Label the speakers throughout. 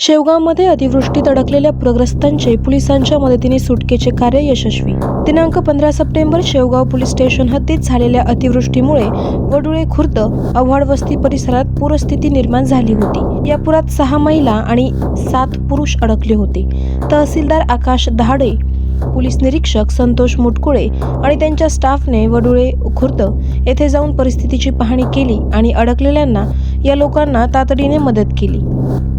Speaker 1: शेवगावमध्ये अतिवृष्टीत अडकलेल्या पूरग्रस्तांचे पोलिसांच्या मदतीने सुटकेचे कार्य यशस्वी. दिनांक पंधरा सप्टेंबर शेवगाव पोलीस स्टेशन हद्दीत झालेल्या अतिवृष्टीमुळे वडुळे खुर्द आव्हाड वस्ती परिसरात पूरस्थिती निर्माण झाली होती. या पुरात सहा महिला आणि सात पुरुष अडकले होते. तहसीलदार आकाश दहाडे पोलीस निरीक्षक संतोष मुटकुळे आणि त्यांच्या स्टाफने वडुळे खुर्द येथे जाऊन परिस्थितीची पाहणी केली आणि अडकलेल्यांना या लोकांना तातडीने मदत केली.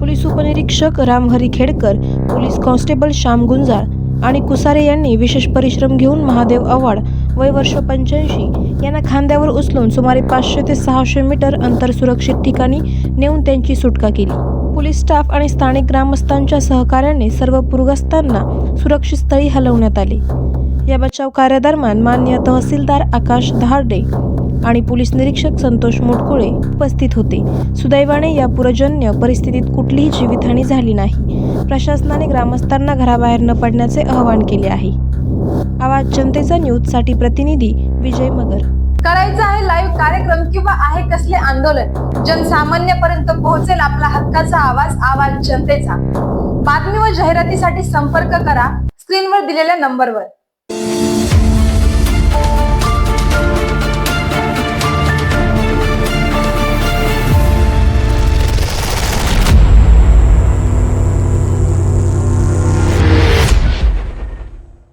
Speaker 1: पोलीस उपनिरीक्षक रामहरी खेडकर पोलीस कॉन्स्टेबल श्याम गुंजाळ आणि कुसारे यांनी विशेष परिश्रम घेऊन महादेव आव्हाड वय वर्ष पंच्याऐंशी यांना खांद्यावर उचलून सुमारे पाचशे ते सहाशे मीटर अंतर सुरक्षित ठिकाणी नेऊन त्यांची सुटका केली. पोलीस स्टाफ आणि स्थानिक ग्रामस्थांच्या सहकार्याने सर्व पूरग्रस्तांना सुरक्षित स्थळी हलवण्यात आले. या बचाव कार्यादरम्यान मान्य तहसीलदार आकाश धारडे आणि पोलीस निरीक्षक संतोष मोटकुळे उपस्थित होते. सुदैवाने या पुरजन्य परिस्थितीत कुठलीही जीवितहानी झाली नाही. प्रशासनाने ग्रामस्थांना घराबाहेर न पडण्याचे आवाहन केले आहे. आवाज जनतेचा न्यूजसाठी प्रतिनिधी विजय मगर.
Speaker 2: करायचं आहे लाईव्ह कार्यक्रम किंवा आहे कसले आंदोलन? जनसामान्यपर्यंत पोहोचेल आपला हक्काचा आवाज आवाज जनतेचा. बातमी व जाहिरातीसाठी संपर्क करा. स्क्रीनवर दिलेल्या नंबरवर